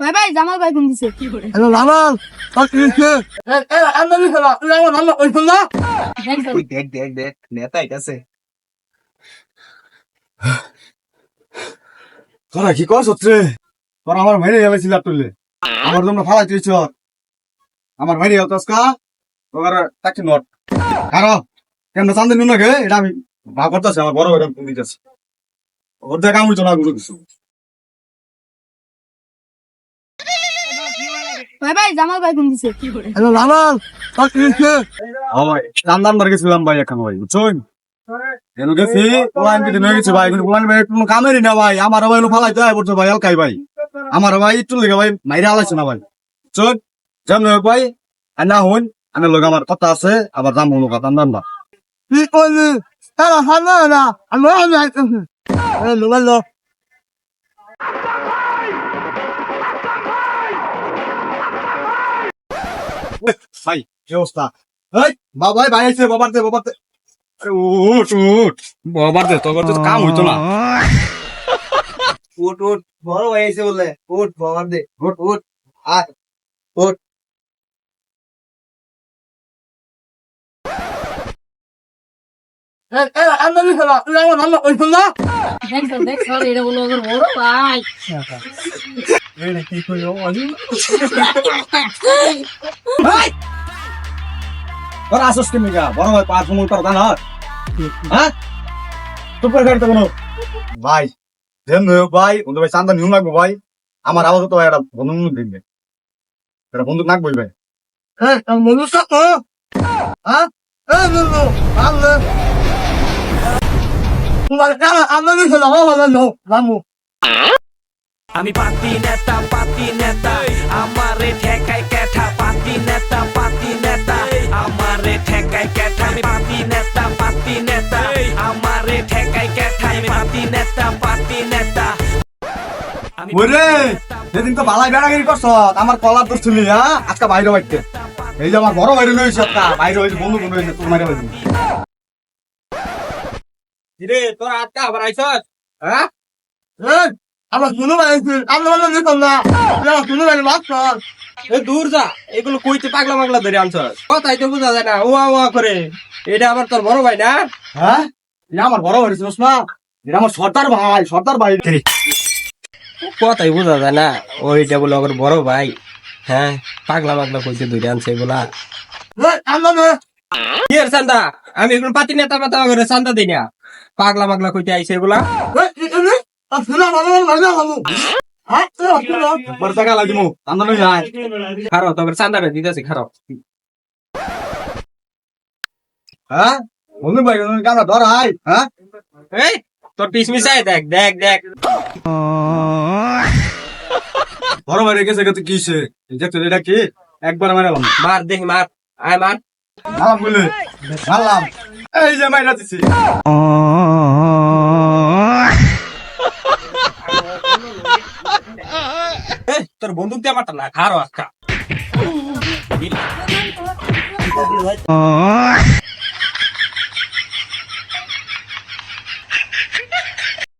ভাই ভাই জামাল ভাই ফোন দিছে। হ্যালো লালাল তোর কি এ তুই আমার নাম না। ওই দেখ দেখ দেখ নেতা আইতাছে। তোরা কি করছ রে? তোরা আমার ভাইরে গেলেছিল তুললে আমার তোমরা ফালাই আমার তোর তাকে নট। কারও কেন চান্দে নুন গে এটা আমি ভাগ করতেছি আমার বড় ফোন দিতেছে। ওর দেখা আমি না গুলো কিছু। ভাই ভাই জামাল ভাই ফোন দিছে। হ্যালো লালাল তোর কি হচ্ছে ও ভাই রান্দান বার গেছিলাম ভাই এখন ভাই বুঝছেন? গেছি গেছে ভাই কিন্তু ভাই কোনো কামেরই না ভাই আমার ভাই ফালাই পড়ছে ভাই আলকাই ভাই। আমার ভাই একটু লেগে ভাই মাইরে আলাইছে না ভাই চল যেমন ভাই আর না হন আমি লোক আমার কথা আছে আবার যাম লোক রান্দান বা কি কইলি? এরা হানা না আমি আমি ভাই কি অবস্থা বাবাই ভাই আইছে বাবার দে বাবার দে উঠ উঠ বাবার দে তোর তো কাম হইতো না উঠ উঠ বড় ভাই আইছে বলে উঠ বাবার দে উঠ উঠ আর উঠ আসস কেন গা বড় ভাই পাঁচ সময় তোর দান হ্যাঁ সুপার গাড়ি তো কোনো ভাই যেন ভাই বন্ধু ভাই চান্দা নিউ লাগবো ভাই আমার আওয়াজ তো ভাই একটা বন্ধু দিন এটা বন্ধু নাক বই ভাই হ্যাঁ বন্ধু সাথ হ্যাঁ এই বন্ধু আমি পাতি নেতা পাতি নেতা আমারে ক্যাঠা পাতি নেতা পাতি নেতা আমারে ঠেকাই ক্যাঠা আমি পাতি নেতা পাতি নেতা আমারে ঠেকাই ক্যাঠা আমি পাতি নেতা পাতি নেতা। ওরে সেদিন তো বালাই বেড়াগিরি করছ আমার কলার দোষ ছিলি হ্যাঁ? আজকে বাইরে বাইতে এই যে আমার বড় বাইরে লইছে বাইরে হইছে বন্ধু বন্ধু হইছে তোর মাইরে হইছে তোর আবার হ্যাঁ? এই আমার শুনো বাইছে আমরা বলে নিতাম না আমার শুনো বাইরে মাছ এ দূর যা এগুলো কইতে পাগলা পাগলা ধরে আনছস। কথাই তো বোঝা যায় না ওয়া ওয়া করে। এটা আবার তোর বড় ভাই না? হ্যাঁ? এটা আমার বড় ছিলস না এটা আমার সর্দার ভাই সর্দার ভাই কথাই বোঝা যায় না ওইটা বলে আমার বড় ভাই। হ্যাঁ পাগলা পাগলা কইতে ধরে আনছে এগুলা। আমি এগুলো পাতি নেতা পাতা করে চান্দা দিই না। পাগলা পাগলা কইতে আইছে এগুলা। এই এই আর শুনো ভালো ভালো ভালো হ্যাঁ নই যায় খারো তবে দিতেছি খারো। হ্যাঁ? বন্ধু ভাই ধর আই হ্যাঁ? এই তোর পিস মিশাই দেখ দেখ দেখ। বড় বাইরে গেছে গেছে কিসে দেখছ এটা কি? একবার মারালাম মার দেখি মার। আয় মার। মারাম বলে মারলাম। এই যে মাইরা দিছি এই, তোর বন্দুক দিয়ে মারটা না খারো আজকা